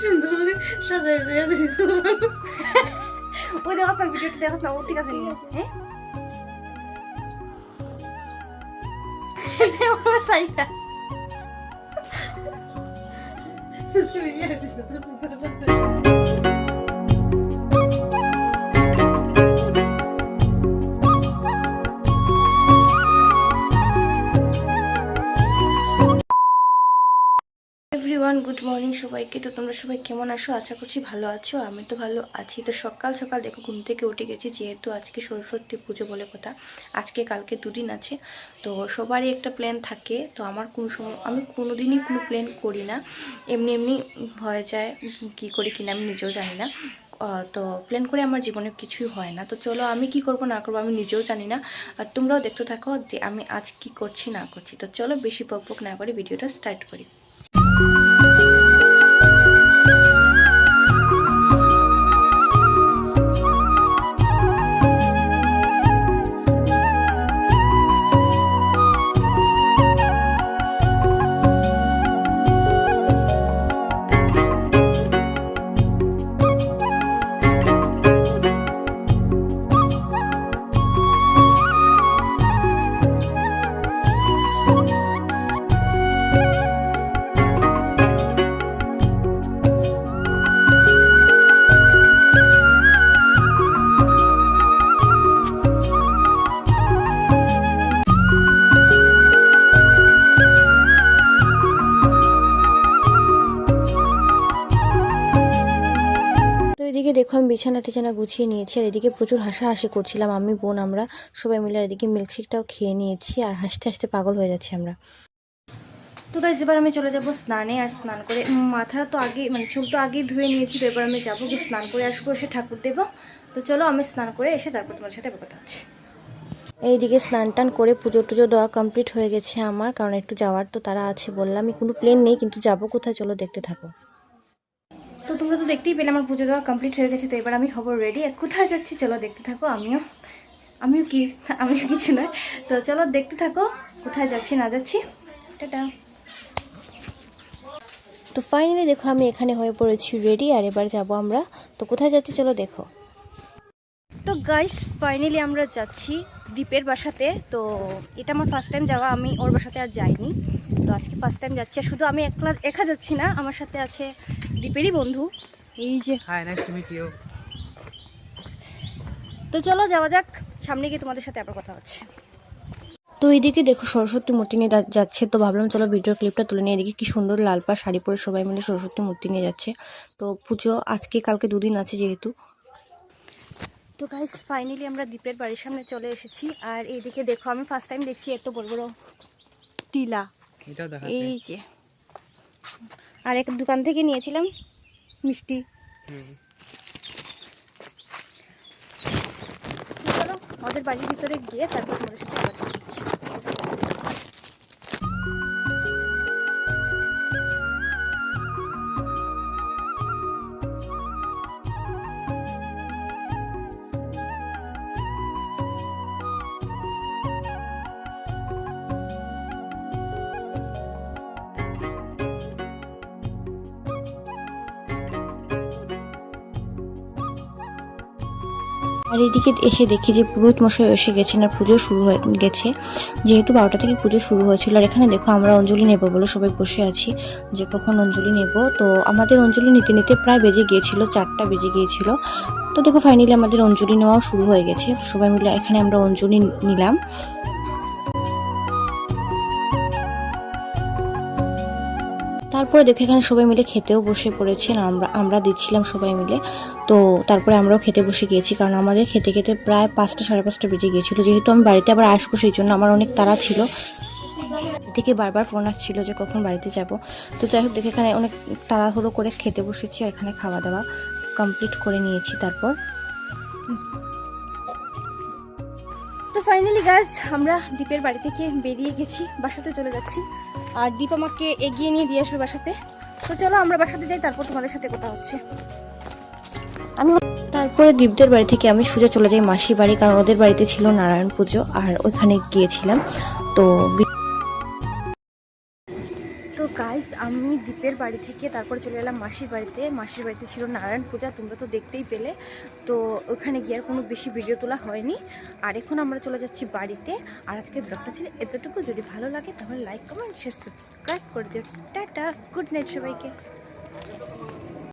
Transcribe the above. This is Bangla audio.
সুন্দর করে সাজাই দিয়ে দিয়েছ। ওই দেখো তার ভিডিওটা দেখো না ও ঠিক আছে হ্যাঁ? আমার সাইডা তুমি আসিস তো এভরিওয়ান গুড মর্নিং সবাইকে। তো তোমরা সবাই কেমন আছো? আশা করছি ভালো আছো। আমি তো ভালো আছি। তো সকাল সকাল দেখো, ঘুম থেকে উঠে গেছি, যেহেতু আজকে সরস্বতী পুজো বলে কথা। আজকে কালকে দুদিন আছে। তো সবারই একটা প্ল্যান থাকে। তো আমার কোনো সময় আমি কোনো দিনই কোনো প্ল্যান করি না। এমনি এমনি হয়ে যায়, কী করি কিনা আমি নিজেও জানি না। তো প্ল্যান করে আমার জীবনে কিছুই হয় না। তো চলো, আমি কি করব, না করব, আমি নিজেও জানি না। আর তোমরাও দেখতে থাকো যে আমি আজ কি করছি, না করছি। তো চলো, বেশি বক বক না করে ভিডিওটা স্টার্ট করি। বিছানা টিছানা গুছিয়ে নিয়েছি আর এদিকে প্রচুর হাসাহাসি করছিলাম আমি বোন আমরা সবাই মিলে আর এদিকে মিল্কশেকটাও খেয়ে নিয়েছি আর হাসতে হাসতে পাগল হয়ে যাচ্ছি আমরা। তো গাইজ এবার আমি চলে যাব স্নানে আর স্নান করে মাথা তো আগে মানে চুল তো আগেই ধুয়ে নিয়েছি তো এবার আমি যাব গিয়ে স্নান করে আসব এসে ঠাকুর দেবো তো চলো আমি স্নান করে এসে তারপর তোমার সাথে কথা হচ্ছে। এইদিকে স্নান টান করে পুজো টুজো দেওয়া কমপ্লিট হয়ে গেছে আমার কারণ একটু যাওয়ার তো তারা আছে বললাম আমি কোনো প্লেন নেই কিন্তু যাব কোথায় চলো দেখতে থাকো। তোমরা তো দেখতেই পেলে আমার পুজো দেওয়া কমপ্লিট হয়ে গেছে, তো এবার আমি হব রেডি কোথায় যাচ্ছি চলো দেখতে থাকো, আমিও। আমিও কি? আমিও কিছু নয়। তো চলো দেখতে থাকো, কোথায় যাচ্ছি, না যাচ্ছি। টাটা। তো ফাইনালি দেখো আমি এখানে হয়ে পড়েছি রেডি আর এবার যাব আমরা। তো কোথায় যাচ্ছি চলো দেখো। তো গাইস ফাইনালি আমরা যাচ্ছি দীপের বাসাতে তো এটা আমার ফার্স্ট টাইম যাওয়া আমি ওর বাসাতে আর যাইনি। তো আজকে ফার্স্ট টাইম যাচ্ছি আর শুধু আমি একলা একা যাচ্ছি না আমার সাথে আছে দীপেরই বন্ধু। এই যে. তো চলো যাওয়া যাক সামনে গিয়ে তোমাদের সাথে আবার কথা হচ্ছে। তো এইদিকে দেখো সরস্বতী মূর্তি নিয়ে যা- যাচ্ছে তো ভাবলাম চলো ভিডিও ক্লিপটা তুলে নিয়ে এদিকে কি সুন্দর লাল পা শাড়ি পরে সবাই মিলে সরস্বতী মূর্তি নিয়ে যাচ্ছে। তো পুজো আজকে কালকে দুদিন আছে যেহেতু। তো গাইস ফাইনালি আমরা দ্বীপের বাড়ির সামনে চলে এসেছি। আর এইদিকে দেখো আমি ফার্স্ট টাইম দেখছি এত বড় বড় টিলা। এই যে। আর এক দোকান থেকে নিয়েছিলাম মিষ্টি। ওদের বাড়ির ভিতরে গিয়ে তারপর তোমাদের সাথে আর এদিকে এসে দেখি যে পুরোহিত মশাই এসে গেছেন আর পুজো শুরু হয়ে গেছে। যেহেতু বারোটা থেকে পুজো শুরু হয়েছিল, আর এখানে দেখো আমরা অঞ্জলি নেব বলে সবাই বসে আছি, যে কখন অঞ্জলি নেব। তো আমাদের অঞ্জলি নিতে নিতে প্রায় বেজে গিয়েছিল, চারটা বেজে গিয়েছিল। তো দেখো ফাইনালি আমাদের অঞ্জলি নেওয়াও শুরু হয়ে গেছে। সবাই মিলে এখানে আমরা অঞ্জলি নিলাম। তারপরে দেখে এখানে সবাই মিলে খেতেও বসে পড়েছেন আমরা আমরা দিচ্ছিলাম সবাই মিলে। তো তারপরে আমরাও খেতে বসে গিয়েছি, কারণ আমাদের খেতে খেতে প্রায় পাঁচটা, সাড়ে পাঁচটা বেজে গিয়েছিল। যেহেতু আমি বাড়িতে আবার আসব, সেই জন্য আমার অনেক তাড়া ছিল। থেকে বারবার ফোন আসছিল যে কখন বাড়িতে যাব। তো যাই হোক, দেখে এখানে অনেক তাড়াহুড়ো করে খেতে বসেছি, আর এখানে খাওয়া দাওয়া কমপ্লিট করে নিয়েছি তারপর। তো ফাইনালি গাছ আমরা দ্বীপের বাড়ি থেকে বেরিয়ে গেছি, বাসাতে চলে যাচ্ছি। আর দ্বীপ আমাকে এগিয়ে নিয়ে দিয়ে আসবে বাসাতে। তো চলো, আমরা বাসাতে যাই, তারপর তোমাদের সাথে কথা হচ্ছে। আমি তারপরে দীপদের বাড়ি থেকে আমি সোজা চলে যাই মাসি বাড়ি, কারণ ওদের বাড়িতে ছিল নারায়ণ পুজো, আর ওইখানে গিয়েছিলাম। তো তো গাইস আমি দ্বীপের বাড়ি থেকে তারপরে চলে এলাম মাসির বাড়িতে। মাসির বাড়িতে ছিল নারায়ণ পূজা, তোমরা তো দেখতেই পেলে। তো ওখানে গিয়ে আর কোনো বেশি ভিডিও তোলা হয়নি। আর এখন আমরা চলে যাচ্ছি বাড়িতে। আর আজকের ব্লগটা ছিল এতটুকু। যদি ভালো লাগে তাহলে লাইক কমেন্ট শেয়ার সাবস্ক্রাইব করে দিও। টাটা গুড নাইট সবাইকে।